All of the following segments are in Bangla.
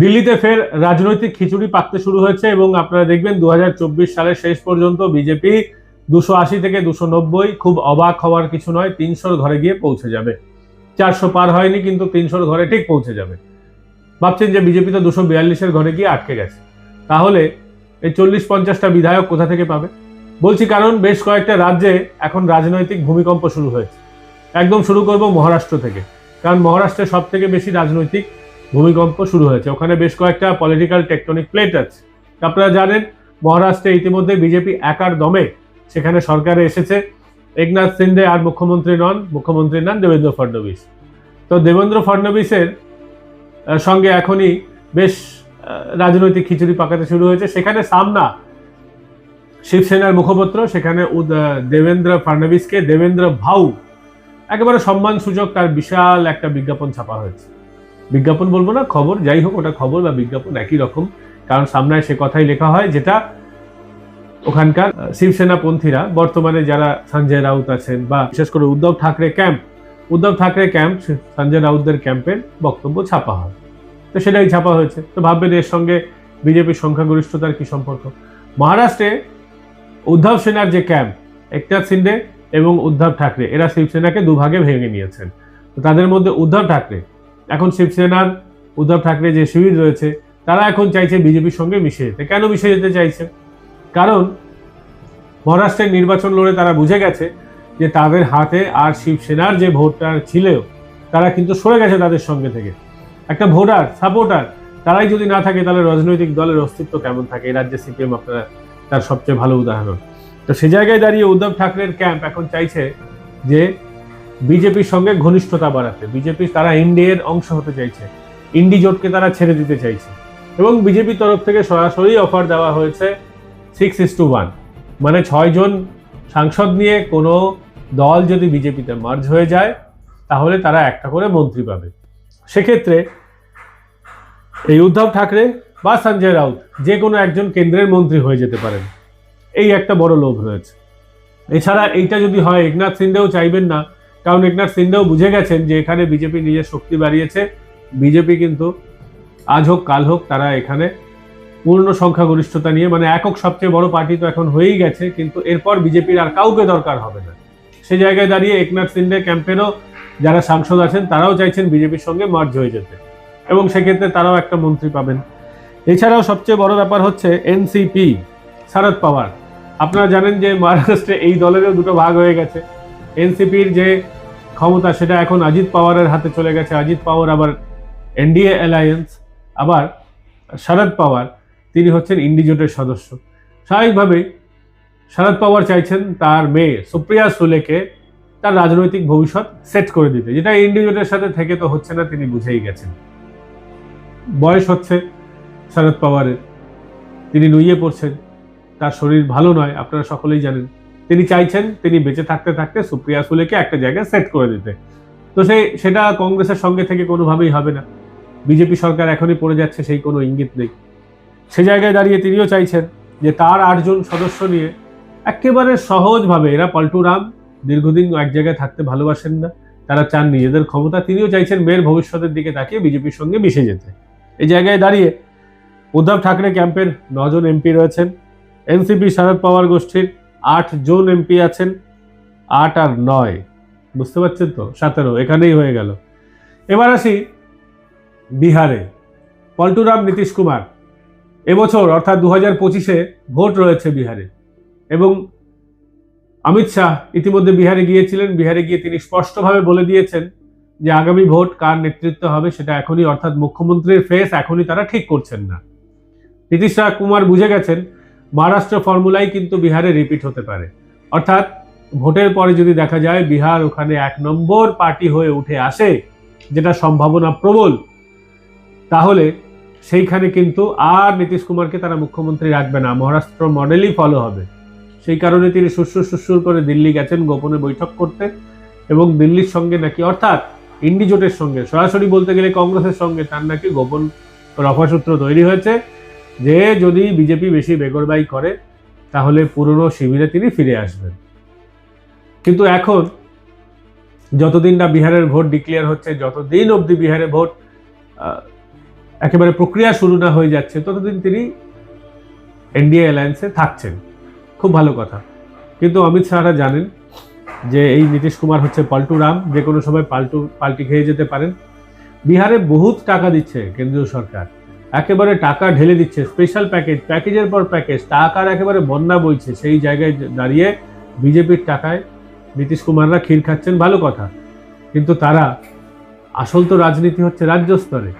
দিল্লিতে ফের রাজনৈতিক খিচুড়ি পাকতে শুরু হয়েছে এবং আপনারা দেখবেন দু হাজার চব্বিশ সালের শেষ পর্যন্ত বিজেপি দুশো আশি থেকে দুশো নব্বই খুব অবাক হওয়ার কিছু নয়, তিনশোর ঘরে গিয়ে পৌঁছে যাবে। চারশো পার হয়নি, কিন্তু তিনশোর ঘরে ঠিক পৌঁছে যাবে। ভাবছেন যে বিজেপি তো দুশো বিয়াল্লিশের ঘরে গিয়ে আটকে গেছে। তাহলে এই চল্লিশ পঞ্চাশটা বিধায়ক কোথা থেকে পাবে? বলছি কারণ বেশ কয়েকটা রাজ্যে এখন রাজনৈতিক ভূমিকম্প শুরু হয়েছে। একদম শুরু করব মহারাষ্ট্র থেকে, কারণ মহারাষ্ট্রে সব থেকে বেশি রাজনৈতিক ভূমিকম্প শুরু হয়েছে। ওখানে বেশ কয়েকটা পলিটিক্যাল টেকটনিক প্লেট আছে। আপনারা জানেন, মহারাষ্ট্রে ইতিমধ্যে বিজেপি একার দমে সেখানে সরকারে এসেছে। একনাথ সিন্ডে আর মুখ্যমন্ত্রী নন, মুখ্যমন্ত্রীর নন দেবেন্দ্র ফডনবিস তো দেবেন্দ্র ফডনবিসের সঙ্গে এখনই বেশ রাজনৈতিক খিচুড়ি পাকাতে শুরু হয়েছে। সেখানে সামনা শিবসেনার মুখপত্র, সেখানে দেবেন্দ্র ফডনবিসকে দেবেন্দ্র ভাউ, একেবারে সম্মান সূচক তার বিশাল একটা বিজ্ঞাপন ছাপা হয়েছে। বিজ্ঞাপন বলব না খবর যাই হোক ওটা খবর বা বিজ্ঞাপন একই রকম। কারণ সামনায় সে কথাই লেখা হয় যেটা ওখানকার আহ, শিবসেনা পন্থীরা বর্তমানে যারা সঞ্জয় রাউত আছেন বা বিশেষ করে উদ্ধব ঠাকরে ক্যাম্প উদ্ধব ঠাকরে ক্যাম্প সঞ্জয় রাউতদের ক্যাম্পের বক্তব্য ছাপা হয়। তো সেটাই ছাপা হয়েছে। তো ভাববেন এর সঙ্গে বিজেপির সংখ্যাগরিষ্ঠতার কি সম্পর্ক? মহারাষ্ট্রে উদ্ধব সেনার যে ক্যাম্প একনাথ সিন্ডে এবং উদ্ধব ঠাকরে এরা শিবসেনাকে দুভাগে ভেঙে নিয়েছেন। তো তাদের মধ্যে উদ্ধব ঠাকরে এখন শিবসেনার উদ্ধব ঠাকরে যে শিবির রয়েছে, তারা এখন চাইছে বিজেপির সঙ্গে মিশে। যেতে কেন মিশে যেতে চাইছে? কারণ মহারাষ্ট্রের নির্বাচন লড়ে তারা বুঝে গেছে যে তাদের হাতে আর শিবসেনার যে ভোটার ছিল তারা কিন্তু সরে গেছে তাদের সঙ্গে থেকে। একটা ভোটার, সাপোর্টার, তারাই যদি না থাকে তাহলে রাজনৈতিক দলের অস্তিত্ব কেমন থাকে? এই রাজ্যে সিপিএম আপনারা তার সবচেয়ে ভালো উদাহরণ। তো সে জায়গায় দাঁড়িয়ে উদ্ধব ঠাকরের ক্যাম্প এখন চাইছে যে বিজেপির সঙ্গে ঘনিষ্ঠতা বাড়াতে। বিজেপি তারা ইন্ডিয়ার অংশ হতে চাইছে। ইন্ডি জোটকে তারা ছেড়ে দিতে চাইছে। এবং বিজেপির তরফ থেকে সরাসরি অফার দেওয়া হয়েছে সিক্স ইস টু ওয়ান মানে ছয়জন সাংসদ নিয়ে কোনো দল যদি বিজেপিতে মার্জ হয়ে যায়, তাহলে তারা একটা করে মন্ত্রী পাবে। সেক্ষেত্রে এই উদ্ধব ঠাকরে বা সঞ্জয় রাউত যে কোনো একজন কেন্দ্রের মন্ত্রী হয়ে যেতে পারেন। এই একটা বড় লোভ রয়েছে এছাড়া এইটা যদি হয়, একনাথ সিন্ডেও চাইবেন না কারণ একনাথ সিন্ডেও বুঝে গেছেন যে এখানে বিজেপি নিজের শক্তি বাড়িয়েছে। বিজেপি কিন্তু আজ হোক, কাল হোক তারা এখানে পূর্ণ সংখ্যাগরিষ্ঠতা নিয়ে মানে একক সবচেয়ে বড় পার্টি তো এখন হয়েই গেছে, কিন্তু এরপর বিজেপির আর কাউকে দরকার হবে না। সে জায়গায় দাঁড়িয়ে একনাথ সিন্ডে ক্যাম্পেনও যারা সাংসদ আছেন, তারাও চাইছেন বিজেপির সঙ্গে মার্জ হয়ে যেতে। এবং সেক্ষেত্রে তারাও একটা মন্ত্রী পাবেন। এছাড়াও সবচেয়ে বড় ব্যাপার হচ্ছে এনসিপি, শারদ পাওয়ার। আপনারা জানেন যে মহারাষ্ট্রে এই দলেরও দুটো ভাগ হয়ে গেছে। এনসিপির যে ক্ষমতা, সেটা এখন অজিত পাওয়ারের হাতে চলে গেছে। অজিত পাওয়ার আবার এনডিএ অ্যালায়েন্স, আবার শরদ পাওয়ার, তিনি হচ্ছেন ইন্ডিজোটের সদস্য। স্বাভাবিকভাবেই শরদ পাওয়ার চাইছেন তার মেয়ে সুপ্রিয়া সুলেকে তার রাজনৈতিক ভবিষ্যৎ সেট করে দিতে। যেটা ইন্ডিজোটের সাথে থেকে তো হচ্ছে না, তিনি বুঝেই গেছেন। বয়স হচ্ছে শরদ পাওয়ারের। তিনি নুইয়ে পড়ছেন। তার শরীর ভালো নয়, আপনারা সকলেই জানেন। তিনি চাইছেন তিনি বেঁচে থাকতে থাকতে সুপ্রিয়া সুলেকে একটা জায়গায় সেট করে দিতে। তো সেই সেটা কংগ্রেসের সঙ্গে থেকে কোনোভাবেই হবে না। বিজেপি সরকার এখনই পড়ে যাচ্ছে, সেই কোনো ইঙ্গিত নেই। সে জায়গায় দাঁড়িয়ে তিনিও চাইছেন যে তার আটজন সদস্য নিয়ে একেবারে সহজভাবে, এরা পল্টু রাম, দীর্ঘদিন এক জায়গায় থাকতে ভালোবাসেন না, তারা চান নিজেদের ক্ষমতা, তিনিও চাইছেন মেয়ের ভবিষ্যতের দিকে তাকিয়ে বিজেপির সঙ্গে মিশে যেতে। এই জায়গায় দাঁড়িয়ে উদ্ধব ঠাকরে ক্যাম্পের নজন এমপি রয়েছেন। এনসিপি, শরদ পাওয়ার গোষ্ঠীর আট জন এমপি আছেন, আট আর নয়। বুঝতে পারছেন তো? সতেরো, এখানেই হয়ে গেল। এবার আসি বিহারে। পল্টুরাম নীতিশ কুমার, এবছর অর্থাৎ দু হাজার পঁচিশে ভোট রয়েছে বিহারে এবং অমিত শাহ ইতিমধ্যে বিহারে গিয়েছিলেন। বিহারে গিয়ে তিনি স্পষ্টভাবে বলে দিয়েছেন যে আগামী ভোট কার নেতৃত্ব হবে সেটা এখনই, অর্থাৎ মুখ্যমন্ত্রীর ফেস এখনই তারা ঠিক করছেন না। নীতিশ কুমার বুঝে গেছেন মহারাষ্ট্র ফর্মুলাই কিন্তু বিহারে রিপিট হতে পারে। অর্থাৎ ভোটের পরে যদি দেখা যায় বিহার ওখানে এক নম্বর পার্টি হয়ে উঠে আসে, যেটা সম্ভাবনা প্রবল, তাহলে সেইখানে কিন্তু আর নীতিশ কুমারকে তারা মুখ্যমন্ত্রী রাখবে না। মহারাষ্ট্র মডেলই ফলো হবে। সেই কারণে তিনি সুসুর সুসুর করে দিল্লি গেছেন গোপনে বৈঠক করতে এবং দিল্লির সঙ্গে নাকি, অর্থাৎ ইন্ডি জোটের সঙ্গে, সরাসরি বলতে গেলে কংগ্রেসের সঙ্গে তার নাকি গোপন রফাসূত্র তৈরি হয়েছে। যে যদি বিজেপি বেশি বেগরবাই করে, তাহলে পুরনো শিবিরে তিনি ফিরে আসবেন। কিন্তু এখন যতদিন না বিহারের ভোট ডিক্লেয়ার হচ্ছে, যতদিন অবধি বিহারে ভোট একেবারে প্রক্রিয়া শুরু না হয়ে যাচ্ছে, ততদিন তিনি এনডিএ অ্যালায়েন্সে থাকছেন। খুব ভালো কথা। কিন্তু অমিত শাহরা জানেন যে এই নীতিশ কুমার হচ্ছে পাল্টু রাম, যে কোনো সময় পাল্টু, পাল্টি খেয়ে যেতে পারেন। বিহারে বহুত টাকা দিচ্ছে কেন্দ্রীয় সরকার। একেবারে টাকা ঢেলে দিচ্ছে স্পেশাল প্যাকেজ প্যাকেজের পর প্যাকেজ টাকার একেবারে বন্যা বইছে সেই জায়গায় দাঁড়িয়ে বিজেপির টাকায় নীতিশ কুমাররা ক্ষীর খাচ্ছেন, ভালো কথা। কিন্তু তারা আসল তো রাজনীতি হচ্ছে রাজ্য স্তরে।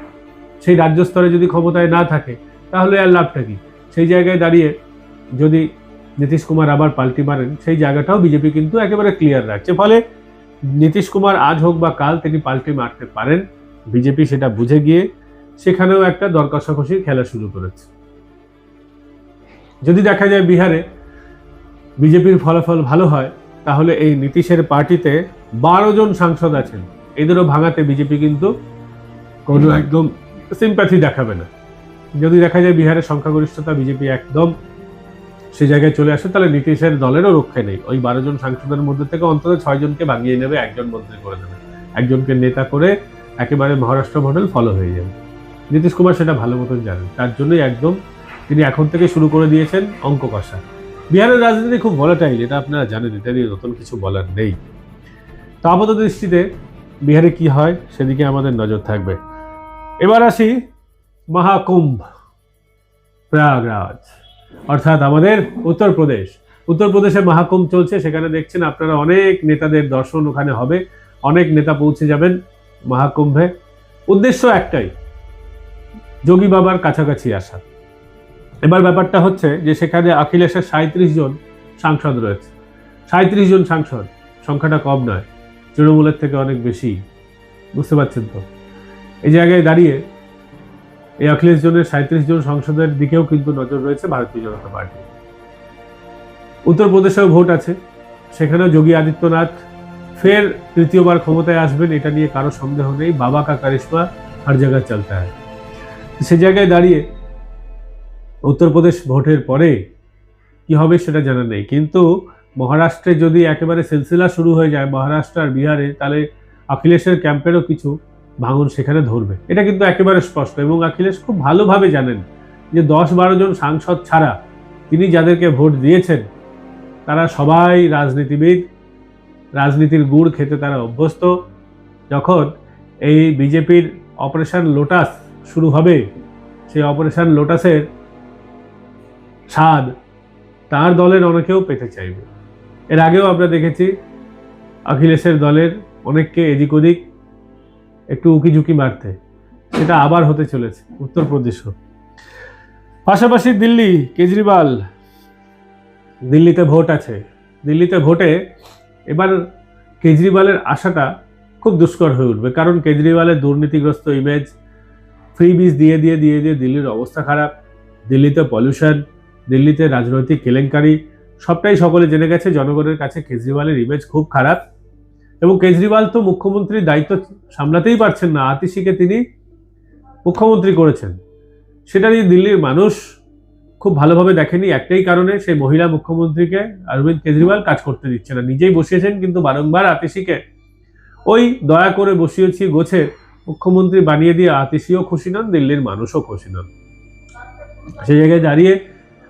সেই রাজ্য স্তরে যদি ক্ষমতায় না থাকে, তাহলে আর লাভটা কি? সেই জায়গায় দাঁড়িয়ে যদি নীতিশ কুমার আবার পাল্টি মারেন, সেই জায়গাটাও বিজেপি কিন্তু একেবারে ক্লিয়ার রাখছে। ফলে নীতিশ কুমার আজ হোক বা কাল তিনি পাল্টি মারতে পারেন, বিজেপি সেটা বুঝে গিয়ে সেখানেও একটা দর কষাকষির খেলা শুরু করেছে। যদি দেখা যায় বিহারে বিজেপির ফলাফল ভালো হয় তাহলে এই নীতিশের পার্টিতে বারো জন সাংসদ আছেন। এদেরও ভাঙাতে বিজেপি কিন্তু কোনো একদম। সিম্প্যাথি দেখাবে না। যদি দেখা যায় বিহারের সংখ্যাগরিষ্ঠতা বিজেপি একদম সে জায়গায় চলে আসে তাহলে নীতিশের দলেরও রক্ষে নেই। ওই বারো জন সাংসদের মধ্যে থেকে অন্তত ছয় জনকে ভাঙিয়ে নেবে একজন মন্ত্রী করে দেবে। একজনকে নেতা করে একেবারে মহারাষ্ট্র মডেল ফলো হয়ে যাবে। নীতিশ কুমার সেটা ভালো মতন জানেন। তার জন্যই একদম তিনি এখন থেকে শুরু করে দিয়েছেন অঙ্ক কষা। বিহারের রাজনীতি খুব ভলাটাইল এটা আপনারা জানেন, এটা নিয়ে নতুন কিছু বলার নেই। তো আপাতত দৃষ্টিতে বিহারে কি হয় সেদিকে আমাদের নজর থাকবে। এবার আসি মহাকুম্ভ, প্রয়াগরাজ। অর্থাৎ আমাদের উত্তরপ্রদেশ। উত্তরপ্রদেশে মহাকুম্ভ চলছে, সেখানে দেখছেন আপনারা অনেক নেতাদের দর্শন ওখানে হবে। অনেক নেতা পৌঁছে যাবেন মহাকুম্ভে। উদ্দেশ্য একটাই যোগী বাবার কাছাকাছি আসা। এবার ব্যাপারটা হচ্ছে যে সেখানে অখিলেশের সাঁত্রিশ জন সাংসদ রয়েছে। সাঁত্রিশ জন সাংসদ, সংখ্যাটা কম নয়, তৃণমূলের থেকে অনেক বেশি। বুঝতে পারছেন তো? এই জায়গায় দাঁড়িয়ে এই অখিলেশ জনের সাঁত্রিশ জন সংসদের দিকেও কিন্তু নজর রয়েছে ভারতীয় জনতা পার্টি। উত্তরপ্রদেশেও ভোট আছে, সেখানেও যোগী আদিত্যনাথ ফের তৃতীয়বার ক্ষমতায় আসবেন, এটা নিয়ে কারও সন্দেহ নেই। বাবা কা কারিশ্মা হর জায়গায় চলতে হয়। সে জায়গায় দাঁড়িয়ে উত্তরপ্রদেশ ভোটের পরে কি হবে সেটা জানা নেই। কিন্তু মহারাষ্ট্রে যদি একেবারে সিলসিলা শুরু হয়ে যায়, মহারাষ্ট্র আর বিহারে, তাহলে অখিলেশের ক্যাম্পেরও কিছু ভাঙন সেখানে ধরবে। এটা কিন্তু একেবারে স্পষ্ট এবং অখিলেশ খুব ভালোভাবে জানেন যে দশ বারো জন সাংসদ ছাড়া তিনি যাদেরকে ভোট দিয়েছেন, তারা সবাই রাজনীতিবিদ, রাজনীতির গুড় খেতে তারা অভ্যস্ত। যখন এই বিজেপির অপারেশন লোটাস শুরু হবে সেই অপারেশন লোটাসের স্বাদ তার দলের অনেকেও পেতে চাইবে। এর আগেও আমরা দেখেছি অখিলেশের দলের অনেককে এদিক ওদিক একটু উকিঝুঁকি মারতে। সেটা আবার হতে চলেছে উত্তরপ্রদেশও। পাশাপাশি দিল্লি, কেজরিওয়াল দিল্লিতে ভোট আছে। দিল্লিতে ভোটে এবার কেজরিওয়ালের আশাটা খুব দুষ্কর হয়ে উঠবে। কারণ কেজরিওয়ালের দুর্নীতিগ্রস্ত ইমেজ ফ্রি বিজ দিয়ে দিয়ে দিয়ে দিয়ে দিল্লির অবস্থা খারাপ, দিল্লিতে পলিউশন দিল্লিতে রাজনৈতিক কেলেঙ্কারি, সবটাই সকলে জেনে গেছে। জনগণের কাছে কেজরিওয়ালের ইমেজ খুব খারাপ। এবং কেজরিওয়াল তো মুখ্যমন্ত্রীর দায়িত্ব সামলাতেই পারছেন না। আতিশিকে তিনি মুখ্যমন্ত্রী করেছেন। সেটা নিয়ে দিল্লির মানুষ খুব ভালোভাবে দেখেনি। একটাই কারণে সেই মহিলা মুখ্যমন্ত্রীকে অরবিন্দ কেজরিওয়াল কাজ করতে দিচ্ছে না। নিজেই বসিয়েছেন, কিন্তু বারংবার আতিশিকে ওই দয়া করে বসিয়েছি গোছে মুখ্যমন্ত্রী বানিয়ে দিয়ে আতিশিও খুশি নন, দিল্লির মানুষও খুশি নন। সেই জায়গায় দাঁড়িয়ে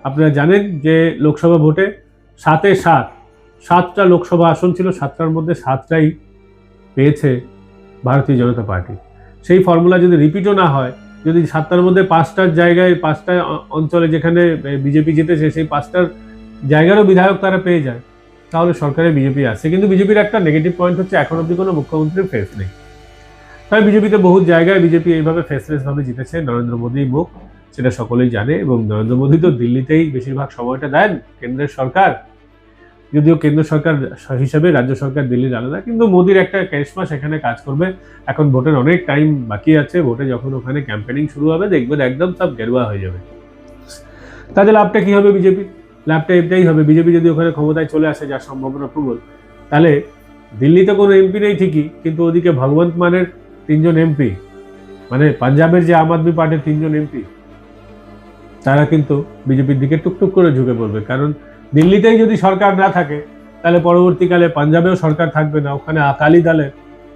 আপনারা জানেন যে লোকসভা ভোটে সাতে সাত, সাতটা লোকসভা আসন ছিল, সাতটার মধ্যে সাতটাই পেয়েছে ভারতীয় জনতা পার্টি। সেই ফর্মুলা যদি রিপিটও না হয়, যদি সাতটার মধ্যে পাঁচটার জায়গায়, পাঁচটা অঞ্চলে যেখানে বিজেপি জিতেছে, সেই পাঁচটার জায়গারও বিধায়ক তারা পেয়ে যায়, তাহলে সরকারে বিজেপি আসছে। কিন্তু বিজেপির একটা নেগেটিভ পয়েন্ট হচ্ছে, এখন অব্দি কোনো মুখ্যমন্ত্রীর ফেস নেই। তাই বিজেপিতে বহু জায়গায় বিজেপি এইভাবে ফেসলেস ভাবে জিতেছে। নরেন্দ্র মোদী মুখ, সেটা সকলেই জানে এবং নরেন্দ্র মোদী তো দিল্লিতেই বেশিরভাগ সময়টা দেন কেন্দ্রের সরকার। যদিও কেন্দ্র সরকার হিসেবে রাজ্য সরকার দিল্লির আলাদা, কিন্তু মোদির একটা ক্যারিশমা সেখানে কাজ করবে। এখন ভোটের অনেক টাইম বাকি আছে, ভোটে যখন ওখানে ক্যাম্পেনিং শুরু হবে, দেখবেন একদম সব গেরুয়া হয়ে যাবে। তাদের লাভটা কি হবে বিজেপি? লাভটা এটাই হবে। বিজেপি যদি ওখানে ক্ষমতায় চলে আসে যার সম্ভাবনা প্রবল, তাহলে দিল্লিতে কোনো এমপি নেই ঠিকই, কিন্তু ওদিকে ভগবন্ত মানের তিনজন এমপি মানে পাঞ্জাবের যে আম আদমি পার্টির তিনজন এমপি, তারা কিন্তু বিজেপির দিকে টুকটুক করে ঝুঁকে পড়বে। কারণ দিল্লিতেই যদি সরকার না থাকে, তাহলে পরবর্তীকালে পাঞ্জাবেও সরকার থাকবে না। ওখানে আকালি দলে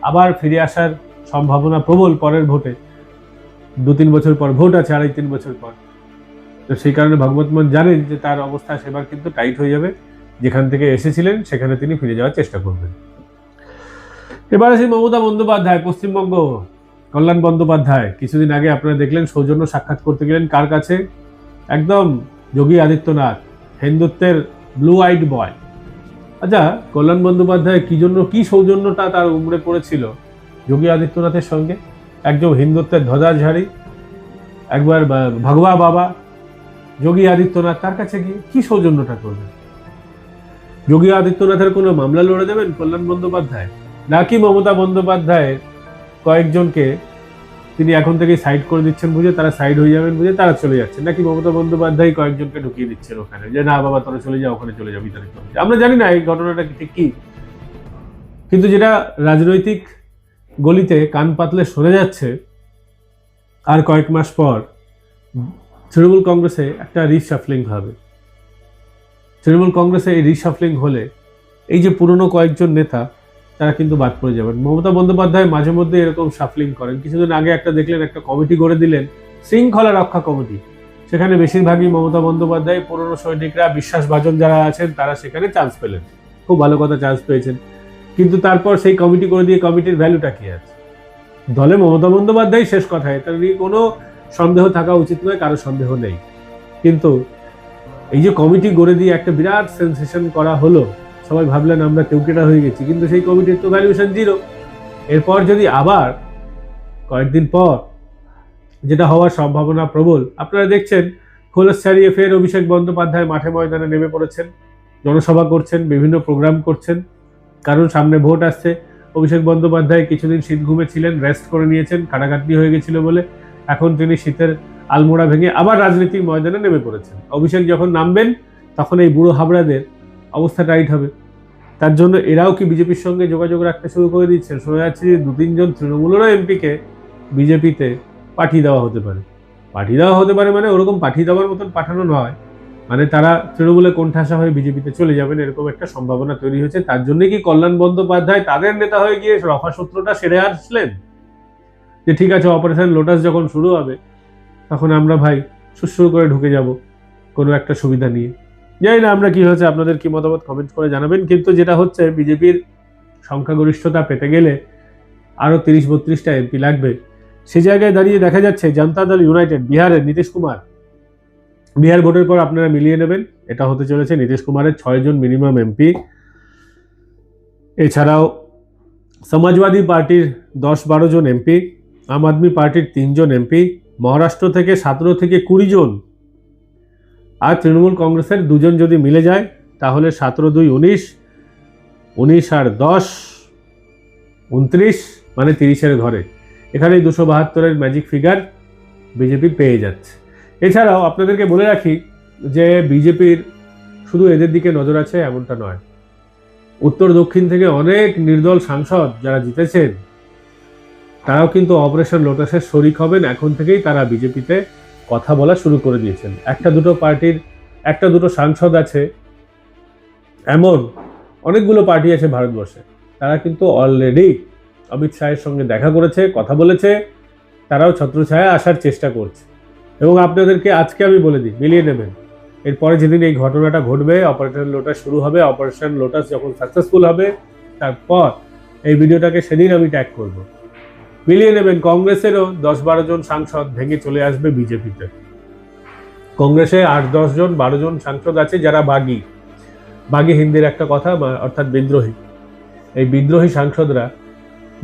আবার ফিরে আসার সম্ভাবনা প্রবল পরের ভোটে। দু তিন বছর পর ভোট আছে, আড়াই তিন বছর পর। তো সেই কারণে ভগবত মান জানেন যে তার অবস্থা সেবার কিন্তু টাইট হয়ে যাবে। যেখান থেকে এসেছিলেন, সেখানে তিনি ফিরে যাওয়ার চেষ্টা করবেন। এবার আসি মমতা বন্দ্যোপাধ্যায়, পশ্চিমবঙ্গ কল্যাণ বন্দ্যোপাধ্যায়। কিছুদিন আগে আপনারা দেখলেন সৌজন্য সাক্ষাৎ করতে গেলেন কার কাছে? একদম যোগী আদিত্যনাথ, হিন্দুত্বের ব্লু আইড বয় আচ্ছা কল্যাণ বন্দ্যোপাধ্যায় কি জন্য, কি সৌজন্যটা তার উমড়ে পড়েছিল যোগী আদিত্যনাথের সঙ্গে? একজন হিন্দুত্বের ধ্বজাঝাড়ি একবার ভগবা বাবা, যোগী আদিত্যনাথ, তার কাছে গিয়ে কি সৌজন্যটা করবেন যোগী আদিত্যনাথের কোনো মামলা লড়ে দেবেন কল্যাণ বন্দ্যোপাধ্যায়? নাকি মমতা বন্দ্যোপাধ্যায়ের কয়েকজনকে তিনি এখন থেকে সাইড করে দিচ্ছেন বুঝে, তারা সাইড হয়ে যাবেন বুঝে, তারা চলে যাচ্ছেন। নাকি মমতা বন্দ্যোপাধ্যায় কয়েকজনকে ঢুকিয়ে দিচ্ছেন ওখানে? যে না বাবা, তোরা চলে যাও ওখানে চলে বিতাড়িত হয়ে যাও। আমরা জানি না এই ঘটনাটা ঠিক কি। কিন্তু যেটা রাজনৈতিক গলিতে কান পাতলে সরে যাচ্ছে, আর কয়েক মাস পর তৃণমূল কংগ্রেসে একটা রিসাফলিং হবে। তৃণমূল কংগ্রেসে এই রিসাফলিং হলে এই যে পুরনো কয়েকজন নেতা তারা কিন্তু বাদ পড়ে যাবেন মমতা বন্দ্যোপাধ্যায় মাঝে মধ্যে এরকম সাফলিং করেন। কিছুদিন আগে একটা দেখলেন, একটা কমিটি গড়ে দিলেন, শৃঙ্খলা রক্ষা কমিটি সেখানে বেশিরভাগই মমতা বন্দ্যোপাধ্যায়, পুরনো সৈনিকরা বিশ্বাসভাজন যারা আছেন, তারা সেখানে চান্স পেলেন। খুব ভালো কথা চান্স পেয়েছেন। কিন্তু তারপর সেই কমিটি করে দিয়ে কমিটির ভ্যালুটা কি আছে? দলে মমতা বন্দ্যোপাধ্যায় শেষ কথায়, তার নিয়ে কোনো সন্দেহ থাকা উচিত নয়, কারও সন্দেহ নেই। কিন্তু এই যে কমিটি গড়ে দিয়ে একটা বিরাট সেন্সেশন করা হলো সবাই ভাবলেন আমরা কেউ কেউকেটা হয়ে গেছি, কিন্তু সেই কমিটির তো ভ্যালুয়েশন জিরো এরপর যদি আবার কয়েকদিন পর যেটা হওয়ার সম্ভাবনা প্রবল, আপনারা দেখছেন খোলস ছাড়িয়ে ফের অভিষেক বন্দ্যোপাধ্যায় মাঠে ময়দানে নেমে পড়েছেন, জনসভা করছেন, বিভিন্ন প্রোগ্রাম করছেন কারণ সামনে ভোট আসছে। অভিষেক বন্দ্যোপাধ্যায় কিছুদিন শীত ঘুমে ছিলেন রেস্ট করে নিয়েছেন কাটাকাটি হয়ে গেছিল বলে এখন তিনি শীতের আলমোড়া ভেঙে আবার রাজনীতির ময়দানে নেমে পড়েছেন। অভিষেক যখন নামবেন, তখন এই বুড়ো হাবড়াদের অবস্থা টাইট হবে। তার জন্য এরাও কি বিজেপির সঙ্গে যোগাযোগ রাখতে শুরু করে দিচ্ছেন? শোনা যাচ্ছে যে দু তিনজন তৃণমূলেরও এমপিকে বিজেপিতে পাঠিয়ে দেওয়া হতে পারে। পাঠিয়ে দেওয়া হতে পারে মানে ওরকম পাঠিয়ে দেওয়ার মতন পাঠানো নয়। মানে তারা তৃণমূলে কোণঠাসা হয়ে বিজেপিতে চলে যাবেন এরকম একটা সম্ভাবনা তৈরি হয়েছে। তার জন্য কি কল্যাণ বন্দ্যোপাধ্যায় তাদের নেতা হয়ে গিয়ে রফা সূত্রটা সেরে আসলেন? যে ঠিক আছে, অপারেশন লোটাস যখন শুরু হবে, তখন আমরা ভাই সুসুর করে ঢুকে যাব কোনো একটা সুবিধা নিয়ে। জানি না আমরা কি হয়েছে, আপনাদের কি মতামত কমেন্ট করে জানাবেন। কিন্তু যেটা হচ্ছে, বিজেপির সংখ্যাগরিষ্ঠতা পেতে গেলে আরও তিরিশ বত্রিশটা এমপি লাগবে। সে জায়গায় দাঁড়িয়ে দেখা যাচ্ছে, জনতা দল ইউনাইটেড, বিহারের নীতিশ কুমার। বিহার ভোটের পর আপনারা মিলিয়ে নেবেন। এটা হতে চলেছে নীতিশ কুমারের ছয়জন মিনিমাম এমপি এছাড়াও সমাজবাদী পার্টির দশ বারো জন এমপি আম আদমি পার্টির তিনজন এমপি মহারাষ্ট্র থেকে সতেরো থেকে কুড়ি জন আর তৃণমূল কংগ্রেসের দুজন যদি মিলে যায়, তাহলে সতেরো দুই উনিশ উনিশ আর দশ, উনত্রিশ মানে তিরিশের ঘরে। এখানে দুশো বাহাত্তরের ম্যাজিক ফিগার বিজেপি পেয়ে যাচ্ছে। এছাড়াও আপনাদেরকে বলে রাখি যে বিজেপির শুধু এদের দিকে নজর আছে এমনটা নয়। উত্তর দক্ষিণ থেকে অনেক নির্দল সাংসদ যারা জিতেছেন, তারাও কিন্তু অপারেশন লোটাসের শরিক হবেন। এখন থেকেই তারা বিজেপিতে কথা বলা শুরু করে দিয়েছেন। একটা দুটো পার্টির, একটা দুটো সাংসদ আছে, এমন অনেকগুলো পার্টি আছে ভারতবর্ষে। তারা কিন্তু অলরেডি অমিত শাহের সঙ্গে দেখা করেছে, কথা বলেছে, তারাও ছত্রছায়া আসার চেষ্টা করছে। এবং আপনাদেরকে আজকে আমি বলে দিই, মিলিয়ে নেবেন। এরপরে যেদিন এই ঘটনাটা ঘটবে অপারেশন লোটাস শুরু হবে অপারেশন লোটাস যখন সাকসেসফুল হবে, তারপর এই ভিডিওটাকে সেদিন আমি ট্যাগ করব। মিলিয়ে নেবেন কংগ্রেসেরও দশ বারো জন সাংসদ ভেঙে চলে আসবে বিজেপিতে। কংগ্রেসে আট দশ জন, বারো জন সাংসদ আছে যারা বাগী। বাগী হিন্দির একটা কথা অর্থাৎ বিদ্রোহী। এই বিদ্রোহী সাংসদরা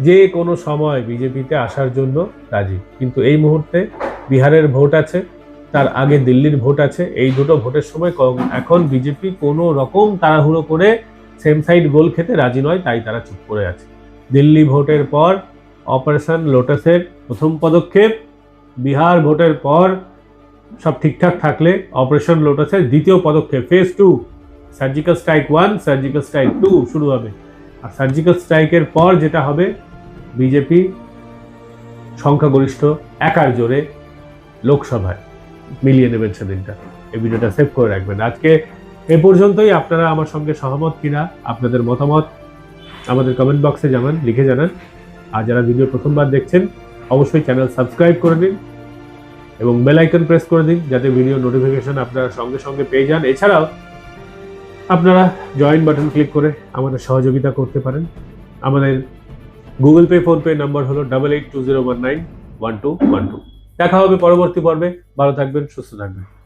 যে কোনো সময় বিজেপিতে আসার জন্য রাজি। কিন্তু এই মুহূর্তে বিহারের ভোট আছে, তার আগে দিল্লির ভোট আছে। এই দুটো ভোটের সময় এখন বিজেপি কোনো রকম তাড়াহুড়ো করে সেম সাইড গোল খেতে রাজি নয়, তাই তারা চুপ করে আছে। দিল্লি ভোটের পর অপারেশন লোটাসের প্রথম পদক্ষেপ। বিহার ভোটের পর সব ঠিকঠাক থাকলে অপারেশন লোটাসের দ্বিতীয় পদক্ষেপ phase two surgical strike one surgical strike two শুরু হবে। আর সার্জিক্যাল স্ট্রাইকের পর যেটা হবে, বিজেপি সংখ্যাগরিষ্ঠ, একার জোরে লোকসভায় মিলিয়ে নেবেন সেদিনটা। এই ভিডিওটা সেভ করে রাখবেন। আজকে এ পর্যন্তই। আপনারা আমার সঙ্গে সহমত কিনা, আপনাদের মতামত আমাদের কমেন্ট বক্সে জানান, লিখে জানান। আর যারা ভিডিও প্রথমবার দেখছেন, অবশ্যই চ্যানেল সাবস্ক্রাইব করে নিন এবং বেল আইকন প্রেস করে দিন যাতে ভিডিও নোটিফিকেশন আপনারা সঙ্গে সঙ্গে পেয়ে যান। এছাড়াও আপনারা জয়েন বাটন ক্লিক করে আমাদের সহযোগিতা করতে পারেন। আমাদের গুগল পে ফোনপে নাম্বার হলো double eight two zero one nine one two one two দেখা হবে পরবর্তী পর্বে। ভালো থাকবেন, সুস্থ থাকবেন।